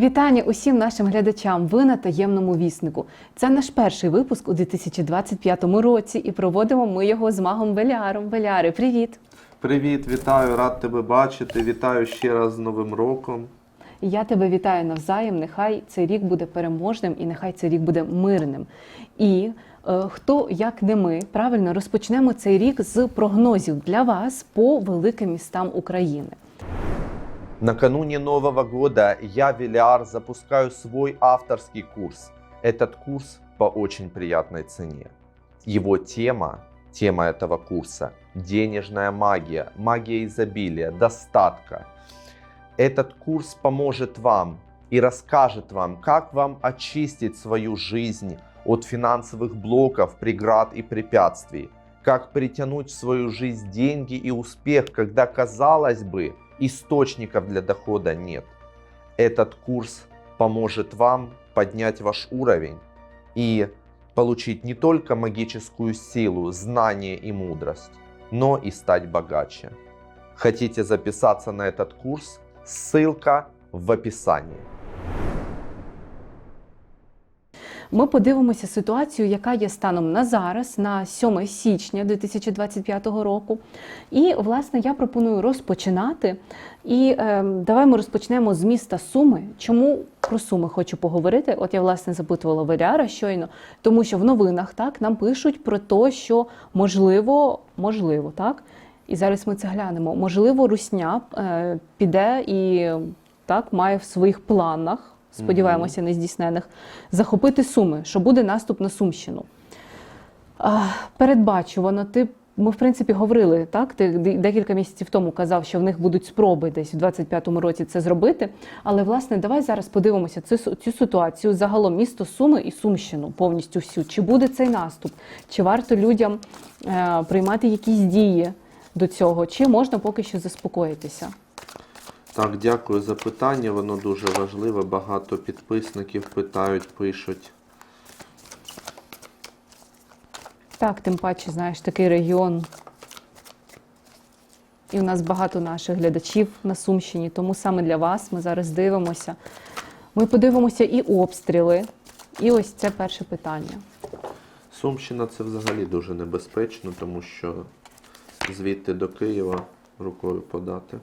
Вітання усім нашим глядачам. Ви на таємному віснику. Це наш перший випуск у 2025 році, і проводимо ми його з магом Беляром. Беляри, привіт! Привіт, вітаю, рад тебе бачити. Вітаю ще раз з Новим роком. Я тебе вітаю навзаєм. Нехай цей рік буде переможним і нехай цей рік буде мирним. І е, хто як не ми, правильно розпочнемо цей рік з прогнозів для вас по великим містам України. Накануне Нового года я, Велиар, запускаю свой авторский курс. Этот курс по очень приятной цене. Его тема, тема этого курса – денежная магия, магия изобилия, достатка. Этот курс поможет вам и расскажет вам, как вам очистить свою жизнь от финансовых блоков, преград и препятствий, как притянуть в свою жизнь деньги и успех, когда, казалось бы, источников для дохода нет. Этот курс поможет вам поднять ваш уровень и получить не только магическую силу, знание и мудрость, но и стать богаче. Хотите записаться на этот курс? Ссылка в описании. Ми подивимося ситуацію, яка є станом на зараз, на 7 січня 2025 року. І, власне, я пропоную розпочинати. І е, давай ми розпочнемо з міста Суми. Чому про Суми хочу поговорити? От я власне запитувала Валяра щойно, тому що в новинах так нам пишуть про те, що можливо, можливо, так. І зараз ми це глянемо. Можливо, Русня е, піде і так має в своїх планах сподіваємося, нездійснених, захопити Суми, що буде наступ на Сумщину. А, передбачувано, ти. Ми, в принципі, говорили, так? Ти декілька місяців тому казав, що в них будуть спроби десь в 25-му році це зробити. Але, власне, давай зараз подивимося цю, цю ситуацію, загалом місто Суми і Сумщину повністю всю. Чи буде цей наступ? Чи варто людям е, приймати якісь дії до цього? Чи можна поки що заспокоїтися? Так, дякую за питання. Воно дуже важливе. Багато підписників питають, пишуть. Так, тим паче, знаєш, такий регіон. І у нас багато наших глядачів на Сумщині, тому саме для вас ми зараз дивимося. Ми подивимося і обстріли, і ось це перше питання. Сумщина це взагалі дуже небезпечно, тому що звідти до Києва рукою подати.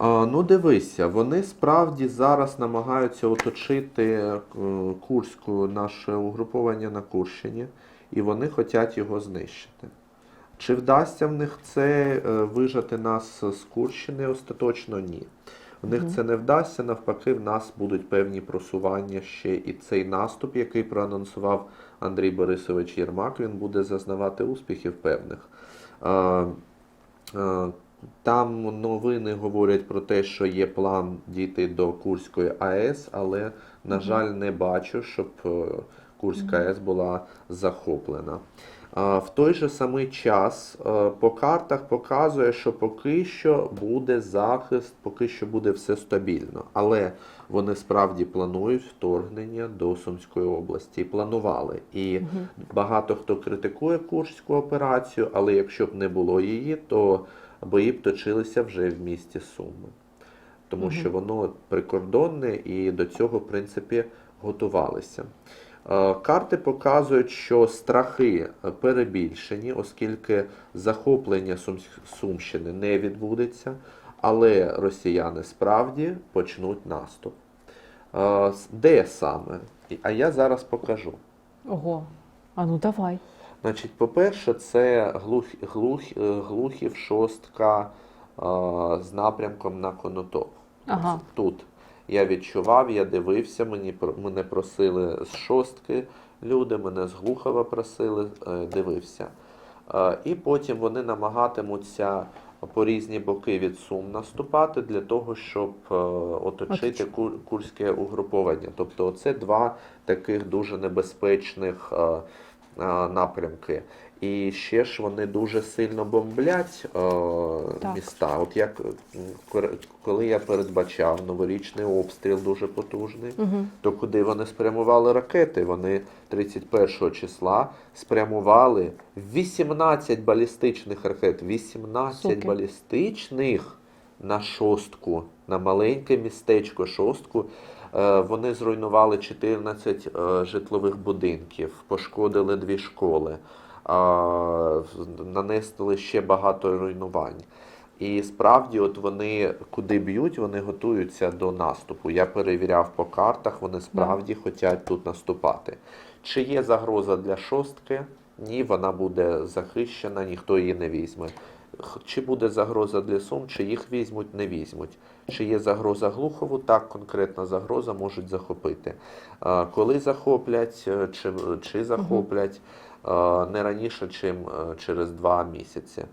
Ну, дивися, вони справді зараз намагаються оточити е, Курську, наше угруповання на Курщині, і вони хочуть його знищити. Чи вдасться в них це е, вижати нас з Курщини? Остаточно ні. В них це не вдасться, навпаки, в нас будуть певні просування ще і цей наступ, який проанонсував Андрій Борисович Єрмак, він буде зазнавати успіхів певних. Там новини говорять про те, що є план дійти до Курської АЕС, але, на жаль, не бачу, щоб е, Курська АЕС була захоплена. В той же самий час е, по картах показує, що поки що буде захист, поки що буде все стабільно. Але вони справді планують вторгнення до Сумської області. Планували. І багато хто критикує Курську операцію, але якщо б не було її, то бої б точилися вже в місті Суми. Тому Мгм. що воно прикордонне і до цього, в принципі, готувалися. Е, Карти показують, що страхи перебільшені, оскільки захоплення Сумщини не відбудеться, але росіяни справді почнуть наступ. Е, Де саме? А я зараз покажу. Ого, а ну давай. Значить, по-перше, це глух, глух, е, глухів шостка е, з напрямком на Конотоп. Ага. Тут я відчував, я дивився, мені мене просили з шостки люди, мене з Глухова просили, е, дивився. Е, І потім вони намагатимуться по різні боки від Сум наступати для того, щоб е, оточити Оточ- кур- курське угруповання. Тобто це два таких дуже небезпечних напрямки. І ще ж вони дуже сильно бомблять е, міста. От як коли я передбачав новорічний обстріл дуже потужний, Угу. то куди вони спрямували ракети? Вони 31 числа спрямували 18 балістичних ракет. 18 Суки. балістичних на шостку, на маленьке містечко шостку. Е, Вони зруйнували 14 е, житлових будинків, пошкодили дві школи, нанесли ще багато руйнувань. І справді, от вони куди б'ють, вони готуються до наступу. Я перевіряв по картах, вони справді хочуть тут наступати. Чи є загроза для шостки? Ні, вона буде захищена, ніхто її не візьме. Чи буде загроза для Сум, чи їх візьмуть, не візьмуть. Чи є загроза Глухову? Так, конкретна загроза можуть захопити. Коли захоплять, е, чи, чи захоплять, не раніше, чим е, через два місяці.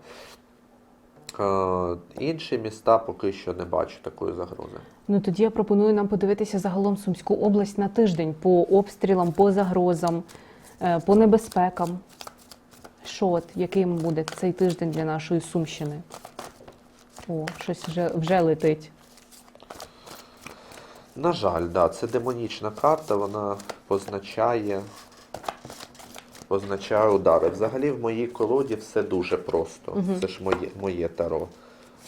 Інші міста поки що не бачу такої загрози. Ну тоді я пропоную нам подивитися загалом Сумську область на тиждень по обстрілам, по загрозам, е, по небезпекам. Що от, яким буде цей тиждень для нашої Сумщини? О, щось вже, вже летить. На жаль, да, це демонічна карта, вона позначає, позначає удари. Взагалі в моїй колоді все дуже просто. Мгм. Це ж моє, моє таро.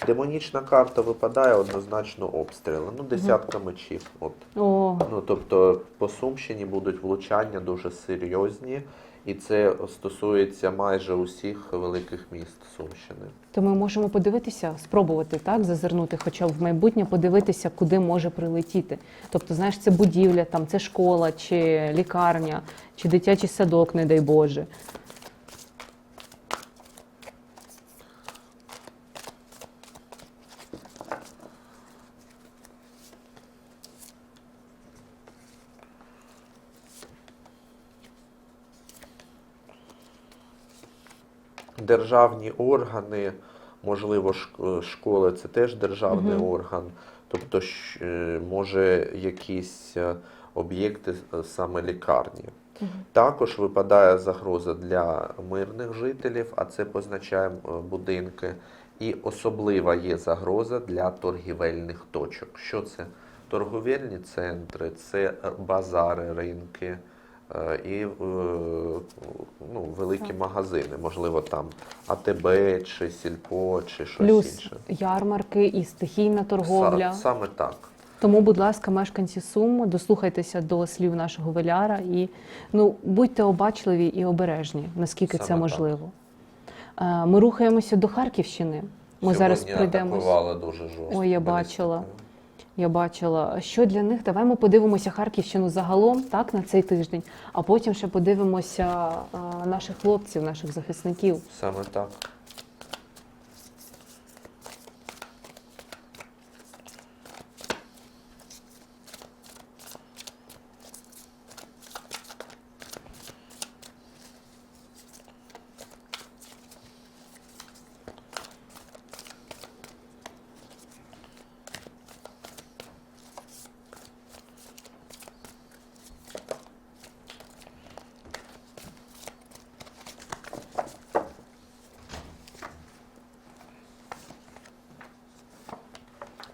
Демонічна карта випадає однозначно обстріли. Ну, десятка мечів. От. О, Ну, тобто по Сумщині будуть влучання дуже серйозні, і це стосується майже усіх великих міст Сумщини. то ми можемо подивитися, спробувати так зазирнути, хоча б в майбутнє подивитися, куди може прилетіти. Тобто, знаєш, це будівля, там це школа, чи лікарня, чи дитячий садок, не дай Боже. Державні органи, можливо, школи це теж державний Мгм. орган. Тобто, е, може, якісь е, об'єкти е, саме лікарні. Також випадає загроза для мирних жителів, а це позначає будинки. І особлива є загроза для торгівельних точок. Що це? Торговельні центри, це базари, ринки і е, ну, великі Так. магазини, можливо, там АТБ чи Сільпо, чи щось Плюс інше. ярмарки і стихійна торговля. Са- саме так. Тому, будь ласка, мешканці Сум, дослухайтеся до слів нашого Веляра і ну будьте обачливі і обережні, наскільки це Саме можливо. Е, Ми рухаємося до Харківщини. Ми зараз Сьогодні атакували дуже жорстко. Ой, я бачила. Я бачила, що для них. Давай ми подивимося Харківщину загалом, так, на цей тиждень, а потім ще подивимося а, наших хлопців, наших захисників. Саме так.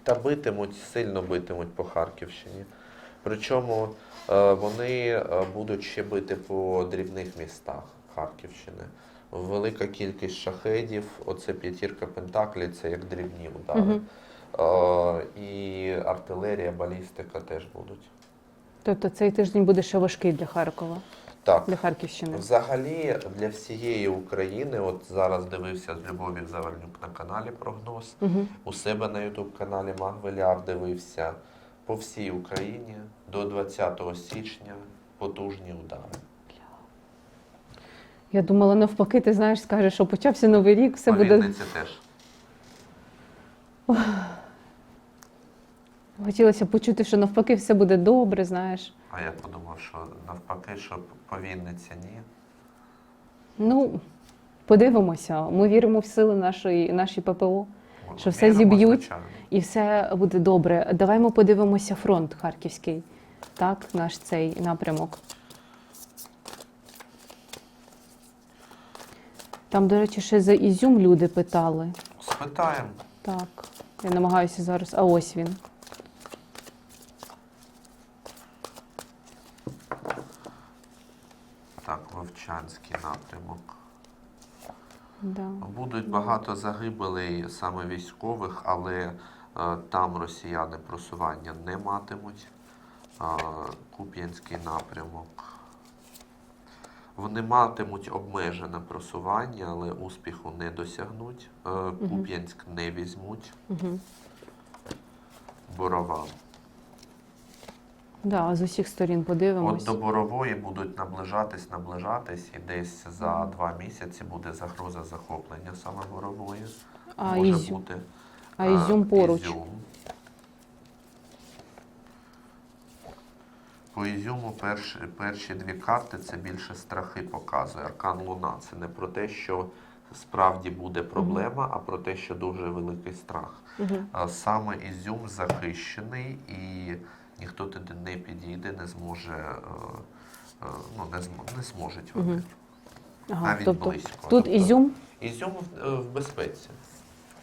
Та битимуть, сильно битимуть по Харківщині. Причому е, вони е, будуть ще бити по дрібних містах Харківщини. Велика кількість шахедів, оце п'ятірка пентаклі, це як дрібні удари. Е, і артилерія, балістика теж будуть. Тобто цей тиждень буде ще важкий для Харкова, Так, для Харківщини. взагалі для всієї України, от зараз дивився з Любов'ю Завальнюк на каналі прогноз. Угу. У себе на Ютуб каналі Магвеляр дивився по всій Україні до 20 січня потужні удари. Я думала, навпаки, ти знаєш, скажеш, що почався новий рік, все По буде. Вінниці теж. Хотілося почути, що навпаки все буде добре, знаєш. А я подумав, що навпаки, що по Вінниці ні. Ну, подивимося. Ми віримо в сили нашої, нашої ППО, Що все Віримо, зіб'ють? звичайно. і все буде добре. Давай ми подивимося фронт харківський, так, наш цей напрямок. Там, до речі, ще за Ізюм люди питали. Спитаємо. Так, я намагаюся зараз. А ось він. Так, Вовчанський напрямок. Да. Будуть багато загибелей саме військових, але е, там росіяни просування не матимуть. Е, Куп'янський напрямок. Вони матимуть обмежене просування, але успіху не досягнуть. Е, Куп'янськ не візьмуть. Угу. Борова. Да, з усіх сторін От до Борової будуть наближатись, наближатись, і десь за два місяці буде загроза захоплення саме Борової. А, Може Ізюм, бути а е, Ізюм поруч. Ізюм. По Ізюму перші, перші дві карти це більше страхи показує. Аркан Луна. Це не про те, що справді буде проблема, а про те, що дуже великий страх. Угу. Саме Ізюм захищений і ніхто туди не підійде, не зможе, е, е, ну, не, зм- не зможуть вони. Ага, Навіть тобто близько. тут Тобто Ізюм. Ізюм в, е, в безпеці.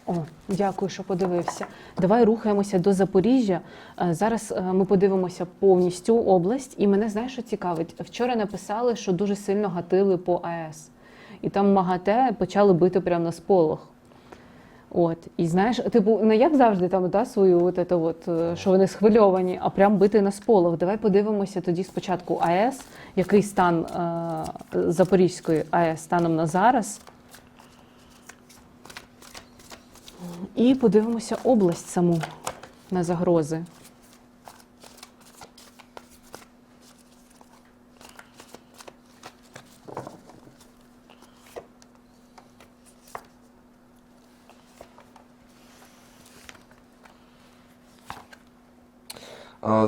О, дякую, що подивився. Давай рухаємося до Запоріжжя. Зараз ми подивимося повністю область. І мене знаєш, що цікавить? Вчора написали, що дуже сильно гатили по АЕС. І там МАГАТЕ почали бити прямо на сполох. От, і знаєш, типу, не як завжди там да, свою, от це от, е, що вони схвильовані, а прям бити на сполох. Давай подивимося тоді спочатку АЕС, який стан е, Запорізької АЕС станом на зараз. І подивимося область саму на загрози.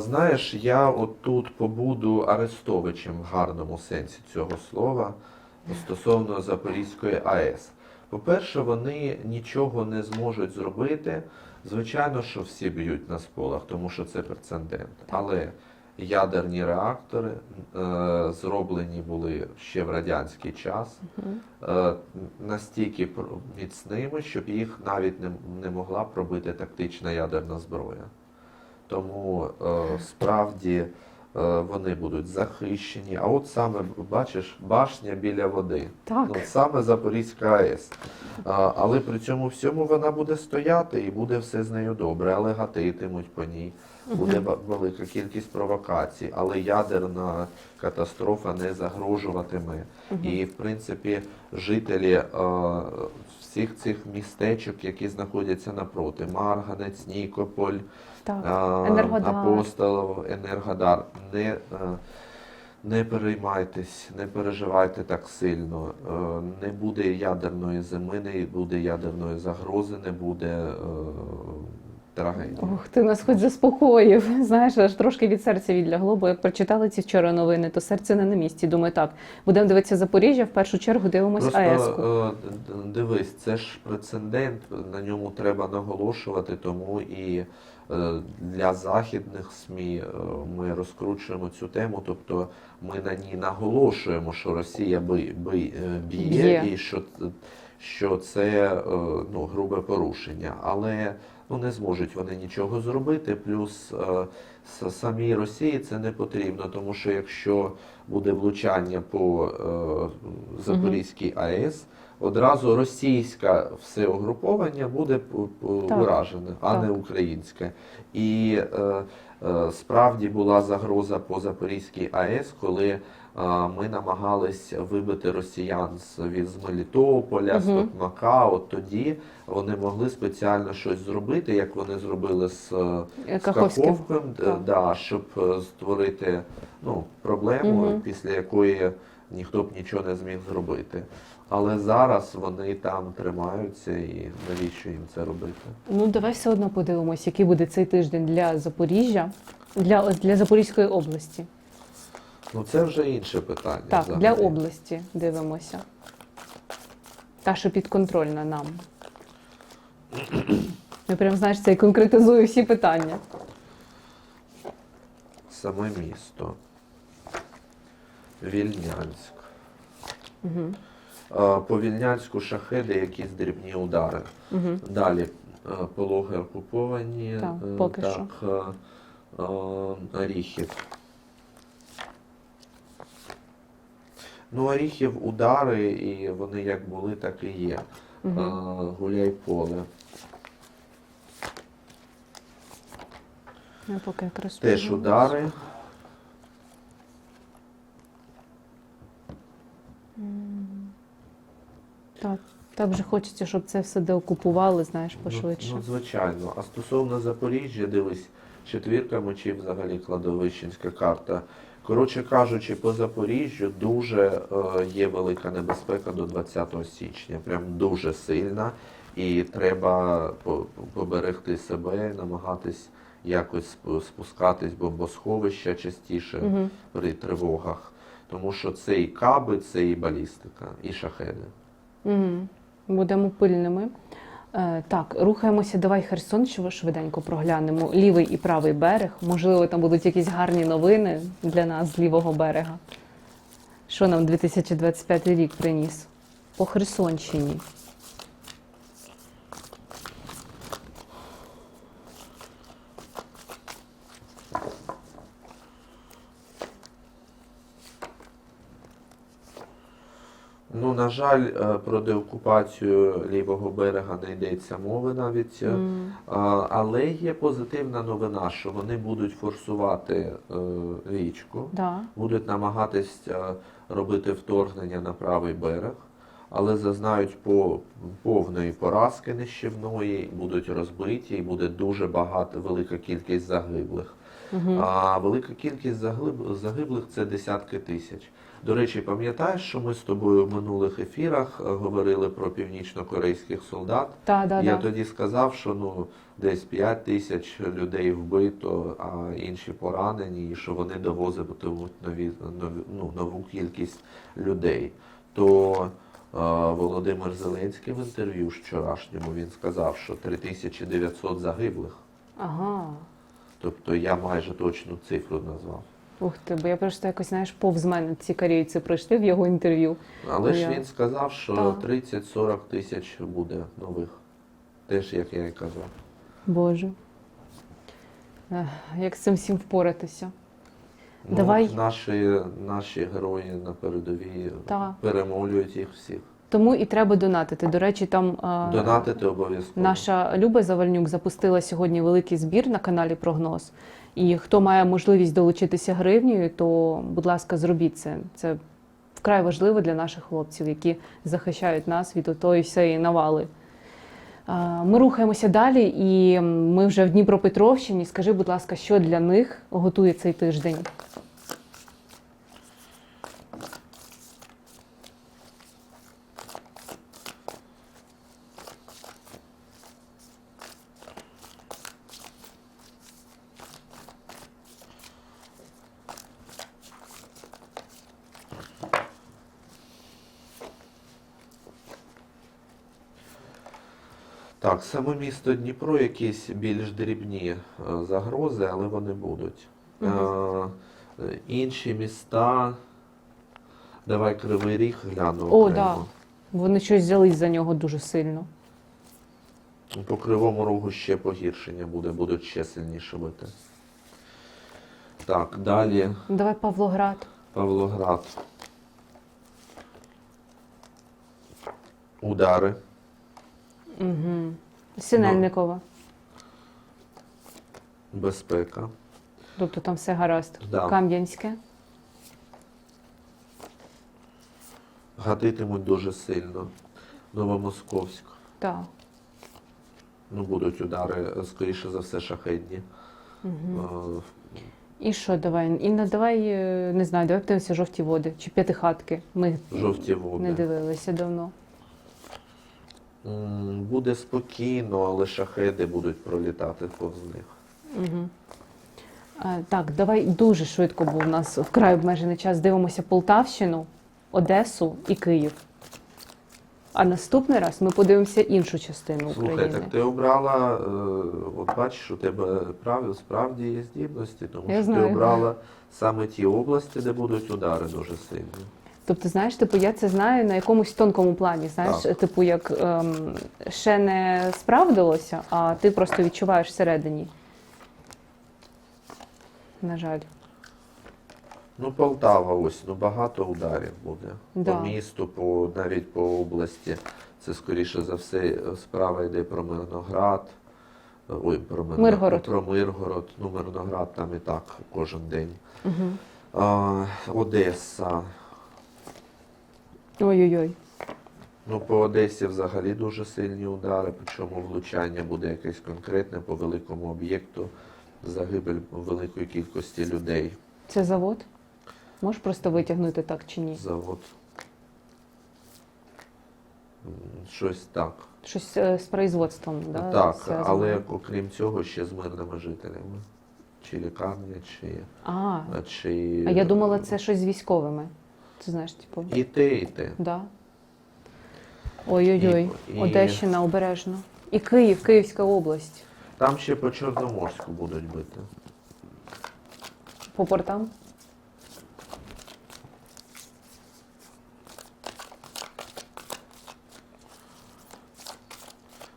Знаєш, я отут побуду Арестовичем в гарному сенсі цього слова стосовно Запорізької АЕС. По-перше, вони нічого не зможуть зробити. Звичайно, що всі б'ють на сполах, тому що це прецедент. Але ядерні реактори е, зроблені були ще в радянський час, е, настільки міцними, щоб їх навіть не, не могла пробити тактична ядерна зброя. Тому е, справді е, вони будуть захищені. А от саме бачиш, башня біля води. Так. Ну, саме Запорізька АЕС. А, але при цьому всьому вона буде стояти і буде все з нею добре, але гатитимуть по ній. Буде велика кількість провокацій, але ядерна катастрофа не загрожуватиме. І, в принципі, жителі е, всіх цих містечок, які знаходяться напроти, Марганець, Нікополь, Так, Енергодар. Апостолов, Енергодар. Не, е, не переймайтесь, не переживайте так сильно. Е, Не буде ядерної зими, не буде ядерної загрози, не буде е, трагедії. Ох, ти нас хоч заспокоїв. Знаєш, аж трошки від серця відлягло, бо як прочитали ці вчора новини, то серце не на місці. Думаю, так, будемо дивитися Запоріжжя, в першу чергу дивимось Просто д- дивись, це ж прецедент, на ньому треба наголошувати, тому і для західних СМІ е, ми розкручуємо цю тему, тобто ми на ній наголошуємо, що Росія би, би, е, б'є і що, що це е, ну, грубе порушення. Але ну, не зможуть вони нічого зробити. Плюс е, самій Росії це не потрібно, тому що якщо буде влучання по е, Запорізькій АЕС, одразу російське все угруповання буде Так. уражене, а не українське. І е, е, справді була загроза по Запорізькій АЕС, коли е, ми намагались вибити росіян з від з Мелітополя, з Токмака. От тоді вони могли спеціально щось зробити, як вони зробили з, е, Е, з Каховським. Так. да, щоб створити ну, проблему, Мгм. після якої ніхто б нічого не зміг зробити. Але зараз вони там тримаються, і навіщо їм це робити? Ну, давай все одно подивимось, який буде цей тиждень для Запоріжжя, для, для Запорізької області. Ну це вже інше питання. Так, взагалі. для області дивимося. Та, що підконтрольна нам. Я прям знаєш, це і конкретизую всі питання. Саме місто. Вільнянськ. Угу. Е, По Вільнянську шахеди, якісь дрібні удари. Угу. Далі е, пологи окуповані. Так, е, поки так, е, Оріхів. Ну, Оріхів удари, і вони як були, так і є. Угу. Гуляй поле. Я поки Теж удари. Так, так вже хочеться, щоб це все деокупували, знаєш, Ну, пошвидше. Ну, звичайно. А стосовно Запоріжжя, дивись, четвірка мечів взагалі кладовищенська карта. Коротше кажучи, по Запоріжжю дуже е, є велика небезпека до 20 січня. Прям дуже сильна. І треба поберегти себе, намагатись якось спускатись бомбосховища частіше Угу. при тривогах. Тому що це і каби, це і балістика, і шахеди. Угу. Будемо пильними. Е, так, рухаємося. Давай Херсон шв- швиденько проглянемо. Лівий і правий берег. Можливо, там будуть якісь гарні новини для нас з лівого берега. Що нам 2025 рік приніс? По Херсонщині. Ну, на жаль, е, про деокупацію лівого берега не йдеться мови навіть. А, Але є позитивна новина, що вони будуть форсувати е, річку, Да. будуть намагатись е, робити вторгнення на правий берег, але зазнають по повної поразки нищівної, будуть розбиті, і буде дуже багато, велика кількість загиблих. Угу. А велика кількість заглиб- загиблих це десятки тисяч. До речі, пам'ятаєш, що ми з тобою в минулих ефірах е, говорили про північно-корейських солдат? Так, да, Я да. тоді сказав, що ну десь 5 тисяч людей вбито, а інші поранені, і що вони довозитимуть нові, нові ну, нову кількість людей. То е, Володимир Зеленський в інтерв'ю вчорашньому він сказав, що 3900 загиблих. Ага. Тобто я майже точну цифру назвав. Ух ти, бо я просто якось, знаєш, повз мене ці корейці пройшли в його інтерв'ю. Але ж Я- він сказав, що Так. 30-40 тисяч буде нових. Теж як я і казав. Боже. Ех, Як з цим всім впоратися? Ну, Давай. Наші, наші герої на передовій Так. перемолюють їх всіх. Тому і треба донатити. До речі, там а, Донатити обов'язково. наша Люба Завальнюк запустила сьогодні великий збір на каналі Прогноз. І хто має можливість долучитися гривнею, то, будь ласка, зробіть це. Це вкрай важливо для наших хлопців, які захищають нас від отої всієї навали. Ми рухаємося далі, і ми вже в Дніпропетровщині. Скажи, будь ласка, що для них готує цей тиждень? Так, саме місто Дніпро якісь більш дрібні е, загрози, але вони будуть. Е, е, інші міста. Давай Кривий Ріг гляну. О, окремо. да. Вони щось взялись за нього дуже сильно. По Кривому Рогу ще погіршення буде, будуть ще сильніше бити. Так, далі Давай Павлоград. Павлоград. Удари. Угу. Синельникова. Безпека. Тобто там все гаразд. Да. Кам'янське. Гатитимуть дуже сильно. Новомосковськ. Так. Ну, будуть удари, скоріше за все, шахедні. Угу. Е, І що давай? І давай, е, не знаю, давай подивимося жовті води чи п'ятихатки. Ми Жовті води. не дивилися давно. Буде спокійно, але шахеди будуть пролітати повз них. Угу. Так, давай дуже швидко, бо у нас вкрай обмежений час. Дивимося Полтавщину, Одесу і Київ. А наступний раз ми подивимося іншу частину Слухай, так ти обрала, е, от бачиш, у тебе прав, справді є здібності, тому Я що знаю. ти обрала саме ті області, де будуть удари дуже сильні. Тобто, знаєш, типу, я це знаю на якомусь тонкому плані. Знаєш, Так. типу, як ем, ще не справдилося, а ти просто відчуваєш всередині. На жаль. Ну, Полтава ось, ну багато ударів буде. Да. По місту, по, навіть по області. Це скоріше за все справа йде про Мирноград. Ой, про Мирно- Миргород. Про Миргород. Ну, Мирноград там і так кожен день. Угу. А, Одеса. Ой-ой-ой. Ну, по Одесі взагалі дуже сильні удари, причому влучання буде якесь конкретне по великому об'єкту, загибель великої кількості людей. Це завод? Можеш просто витягнути так чи ні? Завод. Щось так. Щось е, з производством, да, так, зв'язано? але окрім цього ще з мирними жителями. Чи лікарня, чи. А, чи... а я думала, це щось з військовими. Ти знаєш, типу. І те, і те. Да. Ой-ой-ой, І- і- Одещина обережно. І Київ, Київська область. Там ще по Чорноморську будуть бити. По портам?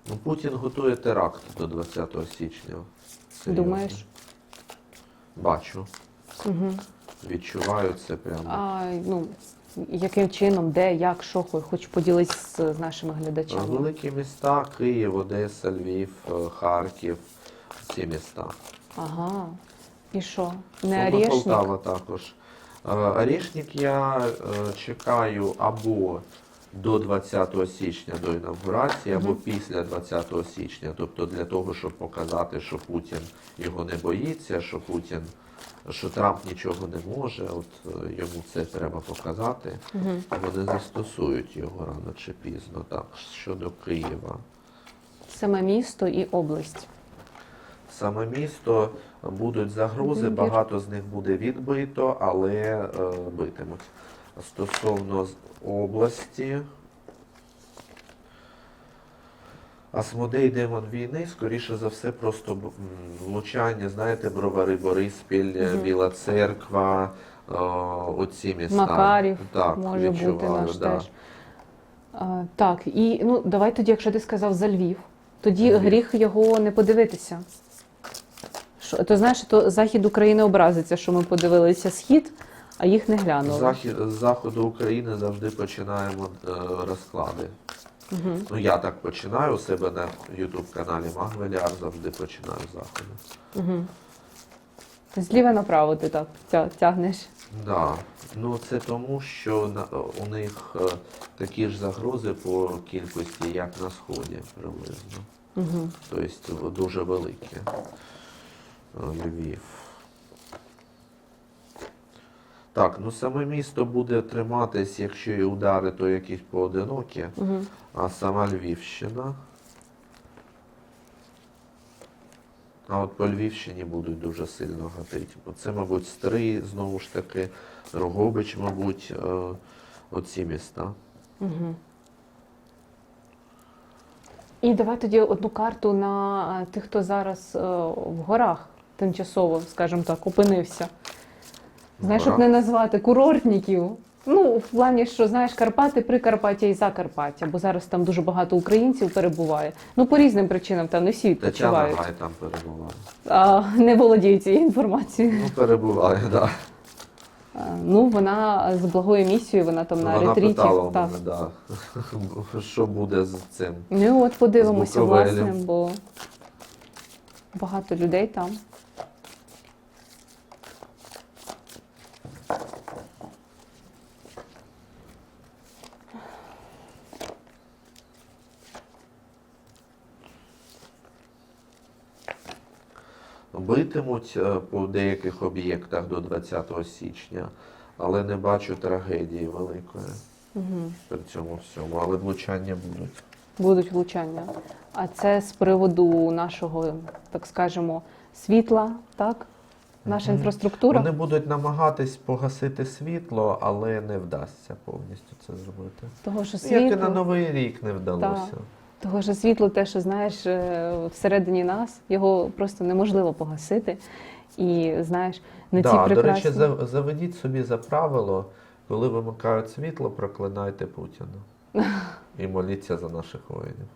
Ну, Путін готує теракт до 20 січня. Серйозно. Думаєш? Бачу. Угу. Відчуваю це прямо. А ну, яким чином, де, як, що, хо- хоч поділитися з, нашими глядачами. Великі міста Київ, Одеса, Львів, е, Харків. Ці міста. Ага. І що? Не Орешник? Полтава також. Е, Орешник я е, чекаю або до 20 січня до інавгурації, або після 20 січня. Тобто для того, щоб показати, що Путін його не боїться, що Путін, що Трамп нічого не може. От е, йому це треба показати. Вони застосують його рано чи пізно. Так, щодо Києва. Саме місто і область. Саме місто будуть загрози, багато з них буде відбито, але е, битимуть. Стосовно області. Асмодей демон війни, скоріше за все, просто влучання, знаєте, бровари, Бориспіль, Мгм. Біла Церква, е, оці міста. Макарів так, може бути наш да. теж. А, так, і ну давай тоді, якщо ти сказав за Львів, тоді Львів. гріх його не подивитися. Що, то знаєш, то захід України образиться, що ми подивилися схід, а їх не глянули. Захід, з заходу України завжди починаємо е, розклади. Угу. Ну, я так починаю у себе на YouTube каналі Магвеліар, завжди починаю з заходу. Угу. Зліва направо ти так тя- тягнеш. Да. Ну це тому, що на, у них е, такі ж загрози по кількості, як на сході приблизно. Угу. Тобто дуже великі. Е, Львів. Так, ну саме місто буде триматись, якщо і удари, то якісь поодинокі. Угу. А сама Львівщина. А от по Львівщині будуть дуже сильно гатити. Бо це, мабуть, Стрий, знову ж таки, Рогобич, мабуть, е, оці міста. Угу. І давай тоді одну карту на е, тих, хто зараз е, в горах тимчасово, скажімо так, опинився. Знаєш, щоб не назвати курортників. Ну, в плані, що знаєш, Карпати, Прикарпаття і Закарпаття, бо зараз там дуже багато українців перебуває. Ну, по різним причинам там не всі Тетяна відпочивають, Гай там перебуває. а не володіють цією інформацією. Ну, перебуває, так. Да. А, Ну, вона з благою місією, вона там на Вона ретріті. питала у Так. мене, да. що буде з цим. Ну, от подивимося, Буковелем. власне, бо багато людей там. Битимуть е, по деяких об'єктах до 20 січня, але не бачу трагедії великої Угу. при цьому всьому, але влучання будуть. Будуть влучання. А це з приводу нашого, так скажемо, світла, так? Наша інфраструктура. Вони будуть намагатись погасити світло, але не вдасться повністю це зробити. Того, що Ну, Як і на Новий рік не вдалося. Того, що світло, те, що знаєш, е, всередині нас, його просто неможливо погасити. І знаєш, на ці да, прекрасні... До речі, заведіть собі за правило, Коли вимикають світло, проклинайте Путіна. І моліться за наших воїнів.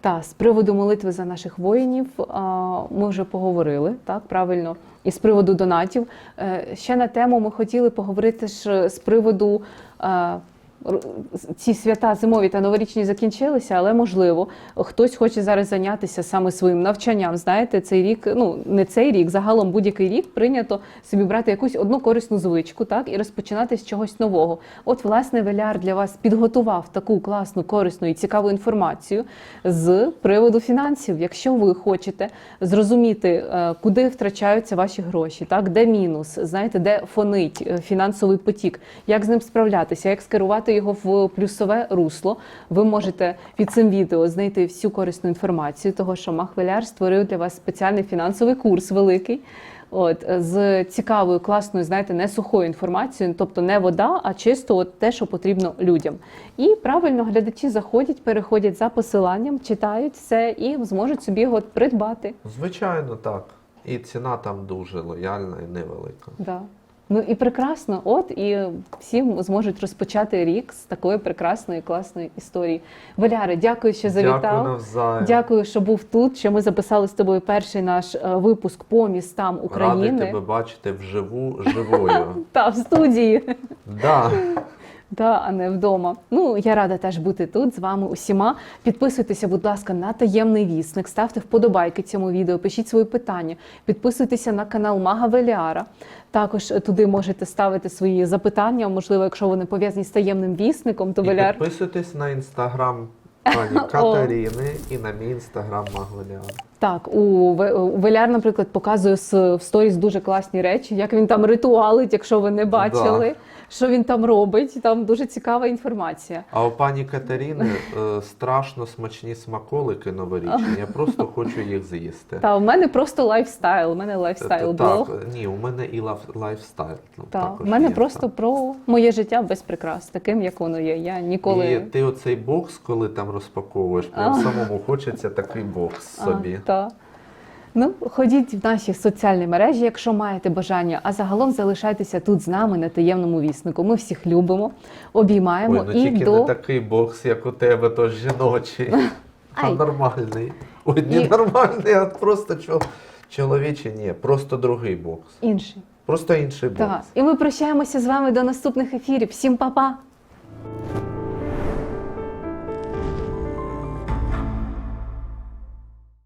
Та з приводу молитви за наших воїнів ми вже поговорили, так правильно. І з приводу донатів. Е, Ще на тему ми хотіли поговорити ж з приводу. Ці свята зимові та новорічні закінчилися, але можливо хтось хоче зараз зайнятися саме своїм навчанням. Знаєте, цей рік, ну не цей рік, загалом будь-який рік прийнято собі брати якусь одну корисну звичку, так і розпочинати з чогось нового. От, власне, Веляр для вас підготував таку класну, корисну і цікаву інформацію з приводу фінансів. Якщо ви хочете зрозуміти, е, куди втрачаються ваші гроші, так де мінус, знаєте, де фонить е, фінансовий потік, як з ним справлятися, як скерувати його в плюсове русло, ви можете під цим відео знайти всю корисну інформацію, того що Махвеляр створив для вас спеціальний фінансовий курс великий. От з цікавою, класною, знаєте, не сухою інформацією, тобто не вода, а чисто от те, що потрібно людям. І правильно глядачі заходять, переходять за посиланням, читають все і зможуть собі його придбати. Звичайно, так. І ціна там дуже лояльна і невелика. Да. Ну і прекрасно, от і всі зможуть розпочати рік з такої прекрасної, класної історії. Валяри, дякую, що завітав. Дякую навзаєм. Дякую, що був тут. Що ми записали з тобою перший наш е, випуск по містам Радий України тебе бачити вживу живою. та в студії. да. Да, а не вдома. Ну я рада теж бути тут з вами усіма. Підписуйтеся, будь ласка, на таємний вісник, ставте вподобайки цьому відео, пишіть свої питання, підписуйтеся на канал Мага Веліара. Також туди можете ставити свої запитання. Можливо, якщо вони пов'язані з таємним вісником, то І Веліар. підписуйтесь на інстаграм пані Катерини і на мій інстаграм Маглелян. Так, у, Веляр, наприклад, показує в сторіс дуже класні речі, як він там ритуалить, якщо ви не бачили, що він там робить. Там дуже цікава інформація. А у пані Катерини е, страшно смачні смаколики новорічні. Я просто хочу їх з'їсти. Та в мене просто лайфстайл. У мене лайфстайл блог. Так, ні, у мене і лав- лайфстайл. ну, Так, також мене є, просто так. про моє життя без прикрас, таким як воно є. Я ніколи І ти оцей бокс, коли там розпаковуєш, прям самому хочеться такий бокс А, собі. та. Ну, ходіть в наші соціальні мережі, якщо маєте бажання, а загалом залишайтеся тут з нами на таємному віснику. Ми всіх любимо, обіймаємо Ой, ну і тільки до не такий бокс, як у тебе, то жіночий, а нормальний. Ой, не І- нормальний, а просто чол... чоловічий, ні, просто другий бокс. інший. Просто інший бокс. Так. І ми прощаємося з вами до наступних ефірів. Всім па-па!